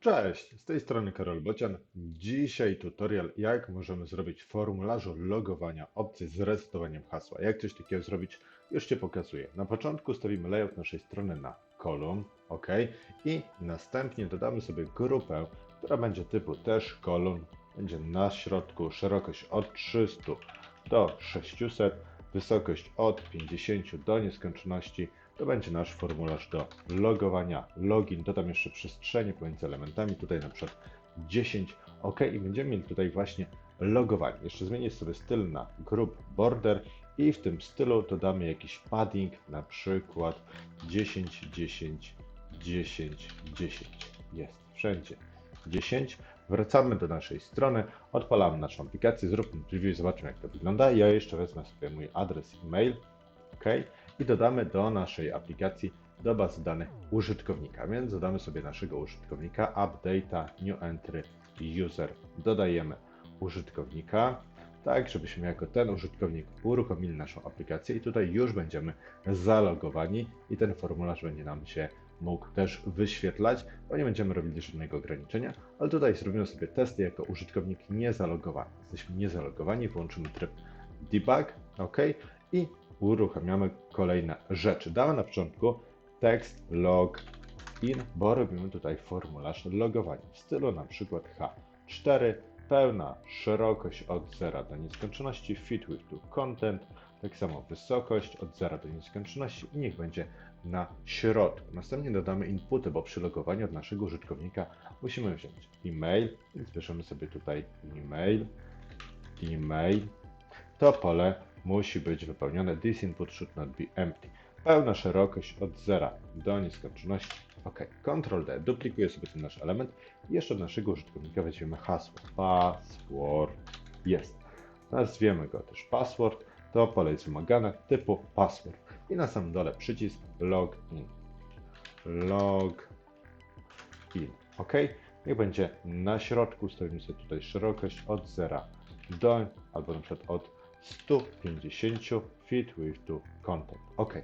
Cześć, z tej strony Karol Bocian. Dzisiaj tutorial, jak możemy zrobić w formularzu logowania opcję z resetowaniem hasła. Jak coś takiego zrobić, już Ci pokazuję. Na początku ustawimy layout naszej strony na kolumn, ok, i następnie dodamy sobie grupę, która będzie typu też kolumn. Będzie na środku szerokość od 300 do 600, wysokość od 50 do nieskończoności to będzie nasz formularz do logowania, login, dodam jeszcze przestrzenie pomiędzy elementami, tutaj na przykład 10, OK i będziemy mieli tutaj właśnie logowanie. Jeszcze zmienię sobie styl na group border i w tym stylu dodamy jakiś padding, na przykład 10, 10, 10, 10. Jest wszędzie 10. Wracamy do naszej strony, odpalamy naszą aplikację, zróbmy preview zobaczymy jak to wygląda. Ja jeszcze wezmę sobie mój adres e-mail, OK i dodamy do naszej aplikacji do bazy danych użytkownika. Więc dodamy sobie naszego użytkownika update'a new entry user. Dodajemy użytkownika, tak żebyśmy jako ten użytkownik uruchomili naszą aplikację i tutaj już będziemy zalogowani i ten formularz będzie nam się mógł też wyświetlać, bo nie będziemy robili żadnego ograniczenia, ale tutaj zrobimy sobie testy jako użytkownik niezalogowany. Jesteśmy niezalogowani, włączymy tryb debug, OK i uruchamiamy kolejne rzeczy. Damy na początku tekst log in, bo robimy tutaj formularz logowania w stylu na przykład H4, pełna szerokość od 0 do nieskończoności, fit with to content, tak samo wysokość od 0 do nieskończoności i niech będzie na środku. Następnie dodamy inputy, bo przy logowaniu od naszego użytkownika musimy wziąć e-mail, więc piszemy sobie tutaj e-mail, e-mail, to pole musi być wypełnione. This input should not be empty. Pełna szerokość od 0 do nieskończoności. OK. Ctrl D. Duplikuję sobie ten nasz element. I jeszcze od naszego użytkownika weźmiemy hasło. Password. Jest. Nazwiemy go też password. To pole jest wymagane typu password. I na samym dole przycisk login. Log in. OK. Niech będzie na środku. Ustawimy sobie tutaj szerokość od 0 do, albo na przykład od 150 fit with to content. OK.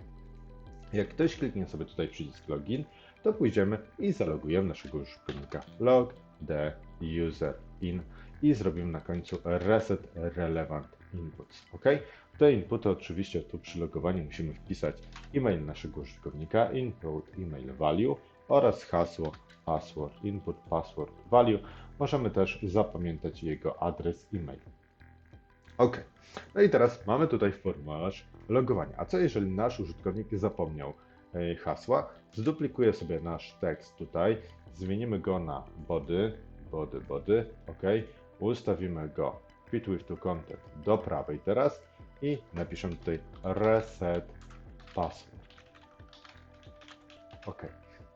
Jak ktoś kliknie sobie tutaj przycisk login, to pójdziemy i zalogujemy naszego użytkownika log the user in i zrobimy na końcu reset relevant inputs. OK. Te inputy oczywiście tu przy logowaniu musimy wpisać e-mail naszego użytkownika, input email value oraz hasło password, input password value. Możemy też zapamiętać jego adres e-mail. OK. No i teraz mamy tutaj formularz logowania. A co jeżeli nasz użytkownik zapomniał e, hasła? Zduplikuję sobie nasz tekst tutaj, zmienimy go na body, body, body, OK. Ustawimy go fit with to content do prawej teraz i napiszemy tutaj reset password. OK.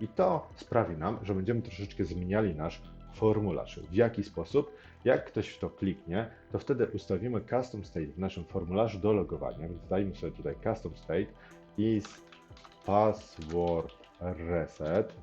I to sprawi nam, że będziemy troszeczkę zmieniali nasz formularz. W jaki sposób? Jak ktoś w to kliknie, to wtedy ustawimy custom state w naszym formularzu do logowania, więc dajmy sobie tutaj custom state is password reset.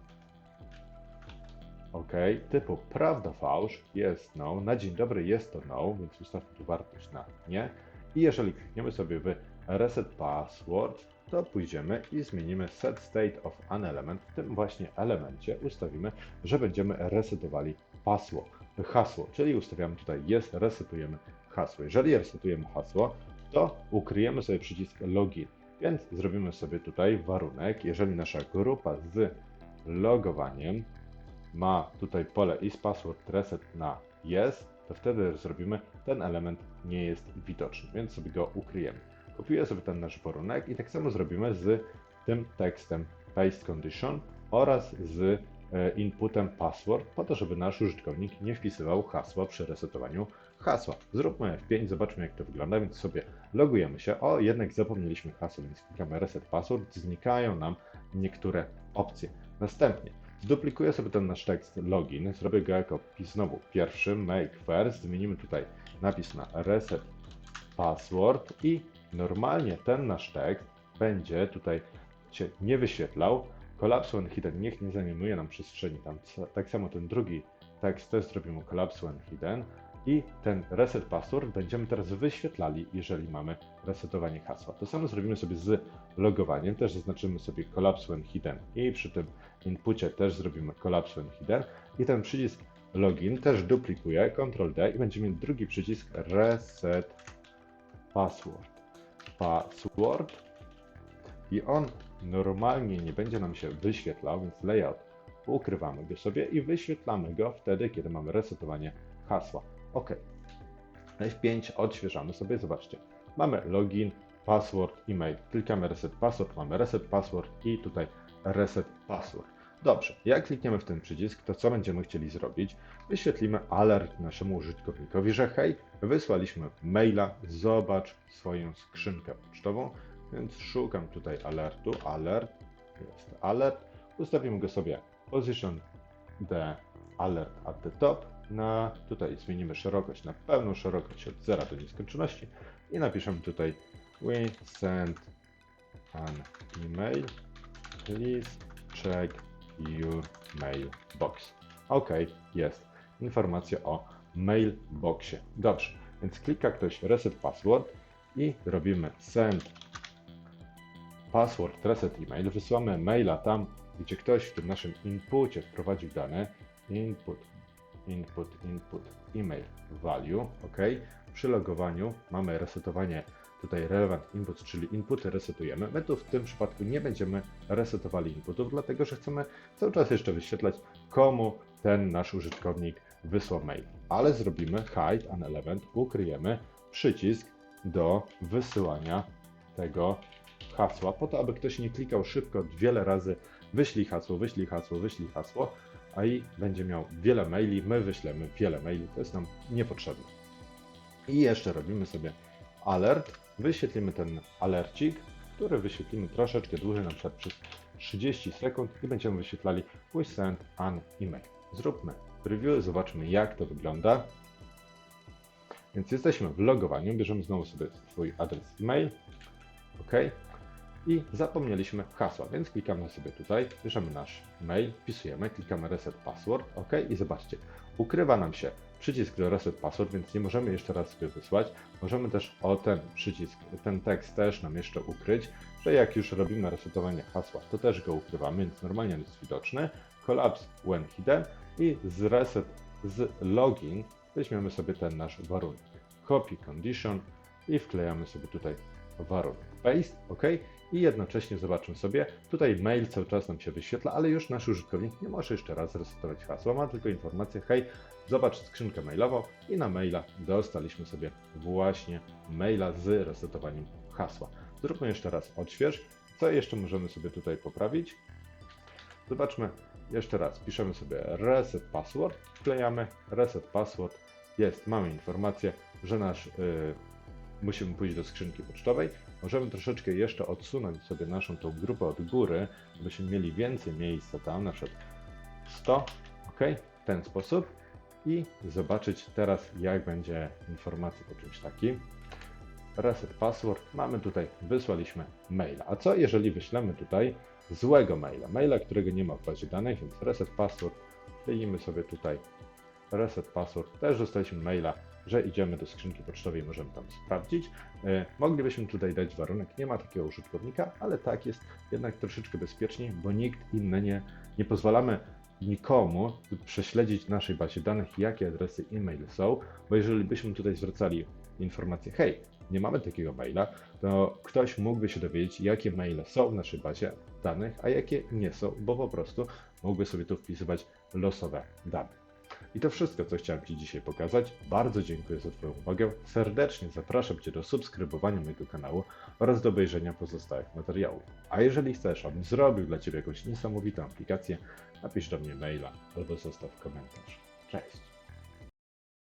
OK, typu prawda fałsz jest no, na dzień dobry jest to no, więc ustawmy tu wartość na nie. I jeżeli klikniemy sobie w reset password, to pójdziemy i zmienimy set state of an element. W tym właśnie elemencie ustawimy, że będziemy resetowali hasło, hasło, czyli ustawiamy tutaj jest, resetujemy hasło. Jeżeli resetujemy hasło, to ukryjemy sobie przycisk login. Więc zrobimy sobie tutaj warunek, jeżeli nasza grupa z logowaniem ma tutaj pole is password reset na jest, to wtedy zrobimy ten element nie jest widoczny, więc sobie go ukryjemy. Kopiuję sobie ten nasz warunek i tak samo zrobimy z tym tekstem paste condition oraz z e, inputem password po to, żeby nasz użytkownik nie wpisywał hasła przy resetowaniu hasła. Zróbmy F5, zobaczmy jak to wygląda, więc sobie logujemy się. O, jednak zapomnieliśmy hasła, więc klikamy reset password, znikają nam niektóre opcje. Następnie zduplikuję sobie ten nasz tekst login, zrobię go jako znowu pierwszy, make first, zmienimy tutaj napis na reset password i normalnie ten nasz tekst będzie tutaj się nie wyświetlał. Collapse when hidden niech nie zajmuje nam przestrzeni tam. Tak samo ten drugi tekst też zrobimy collapse when hidden I ten reset password będziemy teraz wyświetlali, jeżeli mamy resetowanie hasła. To samo zrobimy sobie z logowaniem. Też zaznaczymy sobie collapse when hidden i przy tym inpucie też zrobimy collapse when hidden. I ten przycisk login też duplikuję, Ctrl D i będziemy mieć drugi przycisk reset password. Password i on normalnie nie będzie nam się wyświetlał, więc layout ukrywamy go sobie i wyświetlamy go wtedy, kiedy mamy resetowanie hasła. OK. F5 odświeżamy sobie, zobaczcie. Mamy login, password, e-mail. Klikamy reset password, mamy reset password i tutaj reset password. Dobrze, jak klikniemy w ten przycisk, to co będziemy chcieli zrobić? Wyświetlimy alert naszemu użytkownikowi, że hej, wysłaliśmy maila, zobacz swoją skrzynkę pocztową, więc szukam tutaj alertu, alert, jest alert, ustawimy go sobie position the alert at the top, na, tutaj zmienimy szerokość na pełną szerokość od 0 do nieskończoności i napiszemy tutaj we send an email, please check your mailbox. OK, jest informacja o mailboxie. Dobrze, więc klika ktoś reset password i robimy send password reset email. Wysyłamy maila tam, gdzie ktoś w tym naszym inpucie wprowadził dane input, input, input, email, value, OK. Przy logowaniu mamy resetowanie tutaj relevant inputs, czyli inputy resetujemy. My tu w tym przypadku nie będziemy resetowali inputów, dlatego że chcemy cały czas jeszcze wyświetlać, komu ten nasz użytkownik wysłał mail. Ale zrobimy hide an element, ukryjemy przycisk do wysyłania tego hasła, po to, aby ktoś nie klikał szybko wiele razy wyślij hasło, wyślij hasło, wyślij hasło, a i będzie miał wiele maili, my wyślemy wiele maili, to jest nam niepotrzebne. I jeszcze robimy sobie alert, wyświetlimy ten alercik, który wyświetlimy troszeczkę dłużej, na przykład przez 30 sekund i będziemy wyświetlali we send an email. Zróbmy preview, zobaczmy jak to wygląda. Więc jesteśmy w logowaniu, bierzemy znowu sobie swój adres e-mail, OK, i zapomnieliśmy hasła, więc klikamy sobie tutaj, bierzemy nasz mail, wpisujemy, klikamy reset password, OK i zobaczcie, ukrywa nam się przycisk do reset password, więc nie możemy jeszcze raz sobie wysłać. Możemy też o ten przycisk, ten tekst też nam jeszcze ukryć, że jak już robimy resetowanie hasła, to też go ukrywamy, więc normalnie on jest widoczny. Collapse when hidden i z reset z login weźmiemy sobie ten nasz warunek. Copy condition i wklejamy sobie tutaj warunek. Paste, OK i jednocześnie zobaczmy sobie, tutaj mail cały czas nam się wyświetla, ale już nasz użytkownik nie może jeszcze raz resetować hasła, ma tylko informację, hej, zobacz skrzynkę mailową i na maila dostaliśmy sobie właśnie maila z resetowaniem hasła. Zróbmy jeszcze raz odśwież. Co jeszcze możemy sobie tutaj poprawić? Zobaczmy jeszcze raz. Piszemy sobie reset password, wklejamy reset password. Jest, mamy informację, że nasz yy, musimy pójść do skrzynki pocztowej. Możemy troszeczkę jeszcze odsunąć sobie naszą tą grupę od góry, byśmy mieli więcej miejsca tam, na przykład 100, ok, w ten sposób i zobaczyć teraz, jak będzie informacja o czymś takim. Reset password, mamy tutaj, wysłaliśmy maila. A co jeżeli wyślemy tutaj złego maila, maila, którego nie ma w bazie danych, więc reset password, wkleimy sobie tutaj reset password, też dostaliśmy maila, że idziemy do skrzynki pocztowej, możemy tam sprawdzić. E, moglibyśmy tutaj dać warunek, nie ma takiego użytkownika, ale tak jest jednak troszeczkę bezpieczniej, bo nikt inny nie, nie pozwalamy nikomu prześledzić w naszej bazie danych, jakie adresy e-mail są, bo jeżeli byśmy tutaj zwracali informację, hej, nie mamy takiego maila, to ktoś mógłby się dowiedzieć, jakie maile są w naszej bazie danych, a jakie nie są, bo po prostu mógłby sobie tu wpisywać losowe dane. I to wszystko, co chciałem Ci dzisiaj pokazać. Bardzo dziękuję za Twoją uwagę. Serdecznie zapraszam Cię do subskrybowania mojego kanału oraz do obejrzenia pozostałych materiałów. A jeżeli chcesz, abym zrobił dla Ciebie jakąś niesamowitą aplikację, napisz do mnie maila albo zostaw komentarz. Cześć!